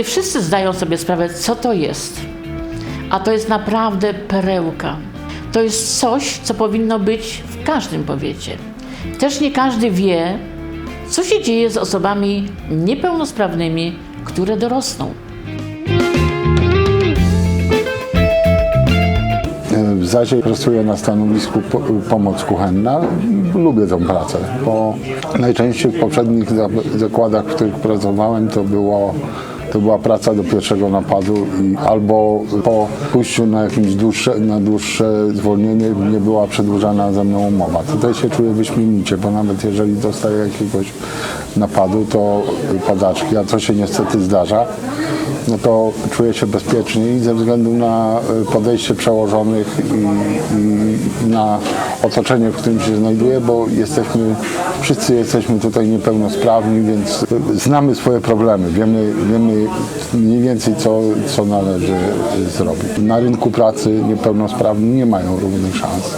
nie wszyscy zdają sobie sprawę, co to jest. A to jest naprawdę perełka. To jest coś, co powinno być w każdym powiecie. Też nie każdy wie, co się dzieje z osobami niepełnosprawnymi, które dorosną. W Zazie pracuję na stanowisku po, pomoc kuchenna. Lubię tę pracę, bo najczęściej w poprzednich za- zakładach, w których pracowałem, to było to była praca do pierwszego napadu i albo po pójściu na jakimś dłuższe, na dłuższe zwolnienie nie była przedłużana ze mną umowa. Tutaj się czuję wyśmienicie, bo nawet jeżeli dostaję jakiegoś napadu, to padaczki, a to się niestety zdarza, no to czuję się bezpiecznie i ze względu na y, podejście przełożonych i, i na otoczenie, w którym się znajduję, bo jesteśmy, wszyscy jesteśmy tutaj niepełnosprawni, więc y, znamy swoje problemy, wiemy, wiemy mniej więcej co, co należy y, zrobić. Na rynku pracy niepełnosprawni nie mają równych szans.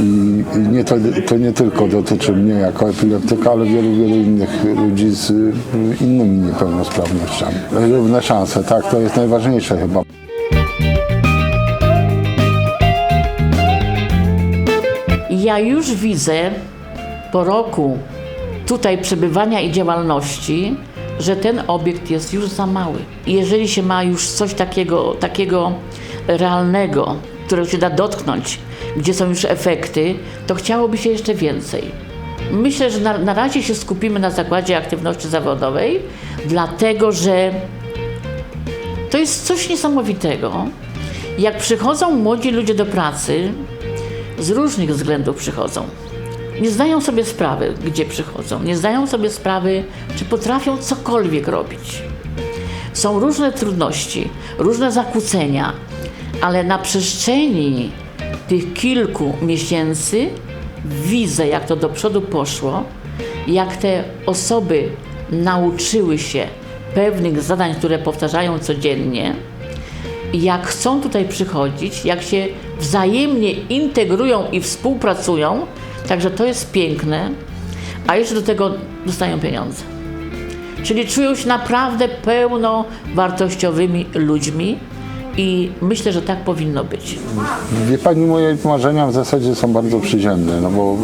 I, i nie to, to nie tylko dotyczy mnie jako epileptyka, ale wielu, wielu innych ludzi z y, innymi niepełnosprawnościami. Równe szanse, tak, to jest najważniejsze chyba. Ja już widzę po roku tutaj przebywania i działalności, że ten obiekt jest już za mały. Jeżeli się ma już coś takiego, takiego realnego, którego się da dotknąć, gdzie są już efekty, to chciałoby się jeszcze więcej. Myślę, że na, na razie się skupimy na zakładzie aktywności zawodowej, dlatego że to jest coś niesamowitego. Jak przychodzą młodzi ludzie do pracy, z różnych względów przychodzą. Nie zdają sobie sprawy, gdzie przychodzą, nie zdają sobie sprawy, czy potrafią cokolwiek robić. Są różne trudności, różne zakłócenia, ale na przestrzeni tych kilku miesięcy widzę, jak to do przodu poszło, jak te osoby nauczyły się pewnych zadań, które powtarzają codziennie, jak chcą tutaj przychodzić, jak się wzajemnie integrują i współpracują, także to jest piękne, a jeszcze do tego dostają pieniądze. Czyli czują się naprawdę pełnowartościowymi ludźmi i myślę, że tak powinno być. Wie Pani, moje marzenia w zasadzie są bardzo przyziemne, no bo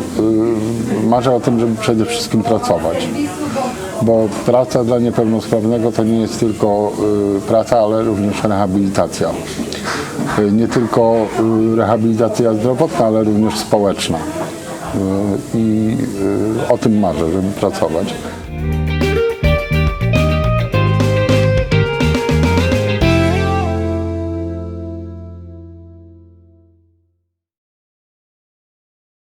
y, marzę o tym, żeby przede wszystkim pracować. Bo praca dla niepełnosprawnego to nie jest tylko y, praca, ale również rehabilitacja. Y, nie tylko y, rehabilitacja zdrowotna, ale również społeczna. Y, I y, o tym marzę, żeby pracować.